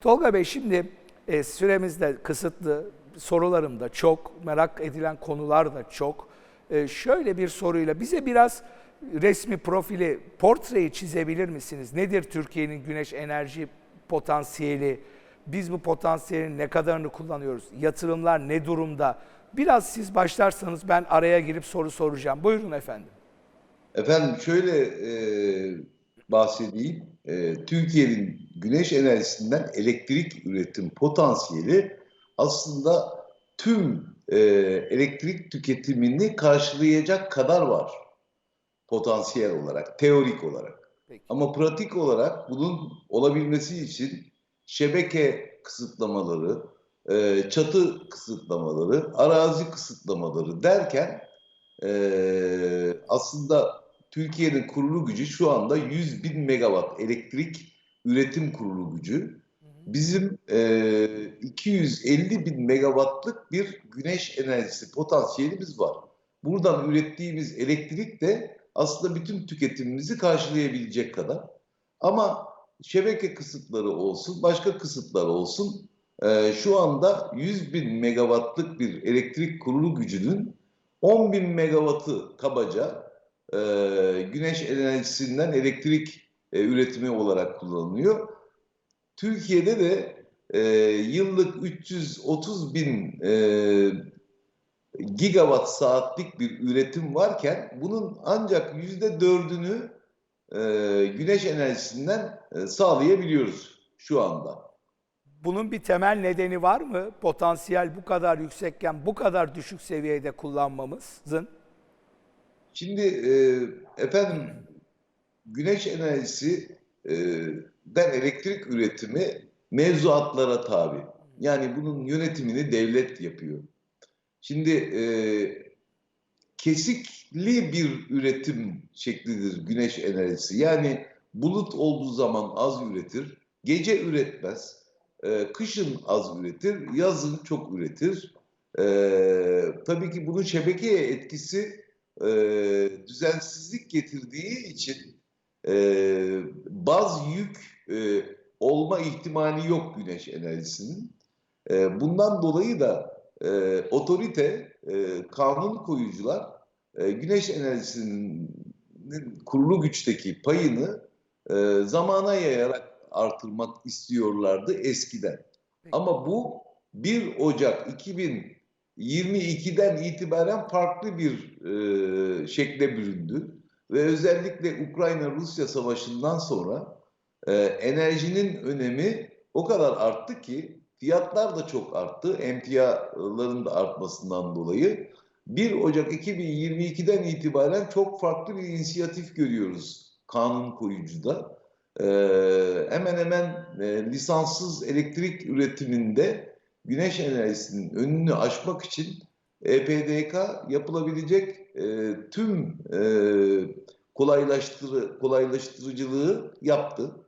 Tolga Bey şimdi e, süremiz de kısıtlı, sorularım da çok, merak edilen konular da çok. E, şöyle bir soruyla bize biraz resmi profili, portreyi çizebilir misiniz? Nedir Türkiye'nin güneş enerji potansiyeli? Biz bu potansiyelin ne kadarını kullanıyoruz? Yatırımlar ne durumda? Biraz siz başlarsanız ben araya girip soru soracağım. Buyurun efendim. Efendim şöyle e, bahsedeyim. E, Türkiye'nin güneş enerjisinden elektrik üretim potansiyeli aslında tüm e, elektrik tüketimini karşılayacak kadar var potansiyel olarak, teorik olarak. Peki. Ama pratik olarak bunun olabilmesi için şebeke kısıtlamaları, e, çatı kısıtlamaları, arazi kısıtlamaları derken e, aslında Türkiye'nin kurulu gücü şu anda 100 bin megawatt elektrik üretim kurulu gücü. Bizim e, 250 bin megawattlık bir güneş enerjisi potansiyelimiz var. Buradan ürettiğimiz elektrik de aslında bütün tüketimimizi karşılayabilecek kadar. Ama şebeke kısıtları olsun, başka kısıtlar olsun. e, şu anda 100 bin megawattlık bir elektrik kurulu gücünün 10 bin megawattı kabaca e, güneş enerjisinden elektrik e, üretimi olarak kullanılıyor. Türkiye'de de e, yıllık 330 bin e, gigawatt saatlik bir üretim varken bunun ancak yüzde dördünü e, güneş enerjisinden e, sağlayabiliyoruz şu anda. Bunun bir temel nedeni var mı? Potansiyel bu kadar yüksekken bu kadar düşük seviyede kullanmamızın? Şimdi e, efendim güneş enerjisi e, den elektrik üretimi mevzuatlara tabi. Yani bunun yönetimini devlet yapıyor. Şimdi e, kesikli bir üretim şeklidir güneş enerjisi. Yani bulut olduğu zaman az üretir, gece üretmez, e, kışın az üretir, yazın çok üretir. E, tabii ki bunun şebekeye etkisi e, düzensizlik getirdiği için e, baz yük e, olma ihtimali yok güneş enerjisinin. E, bundan dolayı da e, otorite, e, kanun koyucular e, güneş enerjisinin kurulu güçteki payını e, zamana yayarak artırmak istiyorlardı eskiden. Ama bu 1 Ocak 2022'den itibaren farklı bir e, şekle büründü. Ve özellikle Ukrayna-Rusya savaşından sonra e, enerjinin önemi o kadar arttı ki fiyatlar da çok arttı. Emtiaların da artmasından dolayı. 1 Ocak 2022'den itibaren çok farklı bir inisiyatif görüyoruz kanun koyucuda. E, hemen hemen e, lisanssız elektrik üretiminde güneş enerjisinin önünü aşmak için EPDK yapılabilecek e, tüm e, kolaylaştırı, kolaylaştırıcılığı yaptı.